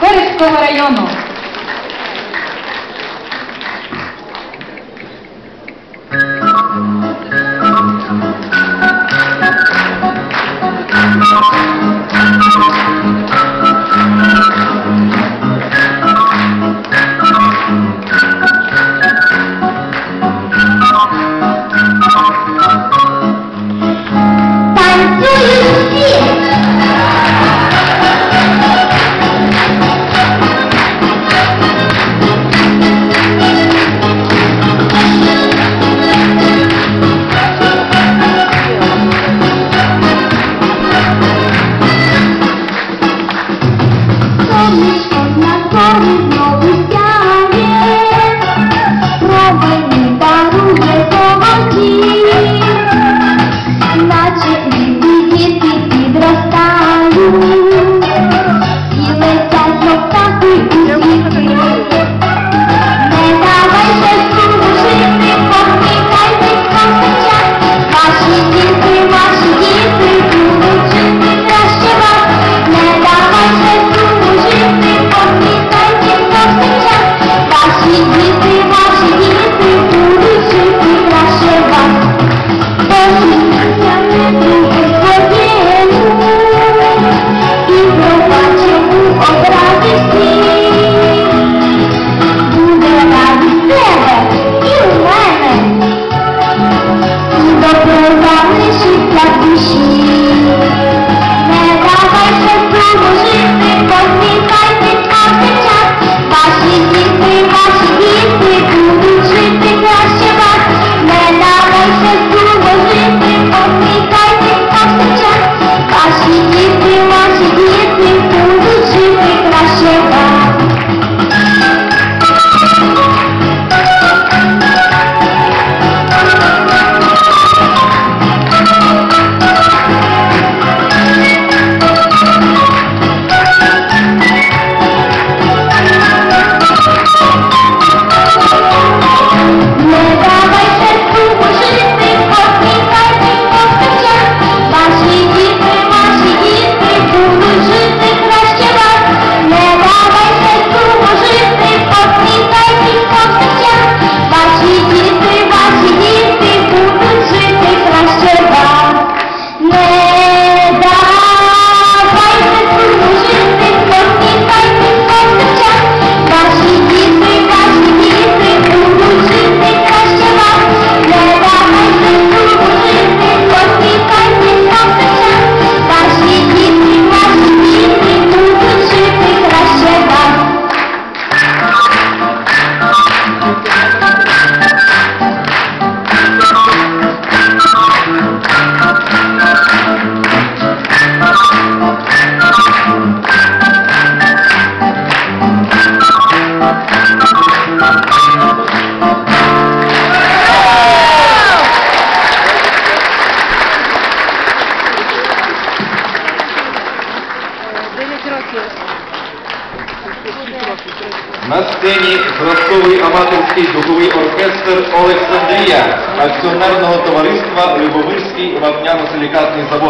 fuerte para Yono. На сцені зразковий аматорський духовий оркестр Олександрія акціонерного товариства Любовирський вапняно-силікатний завод.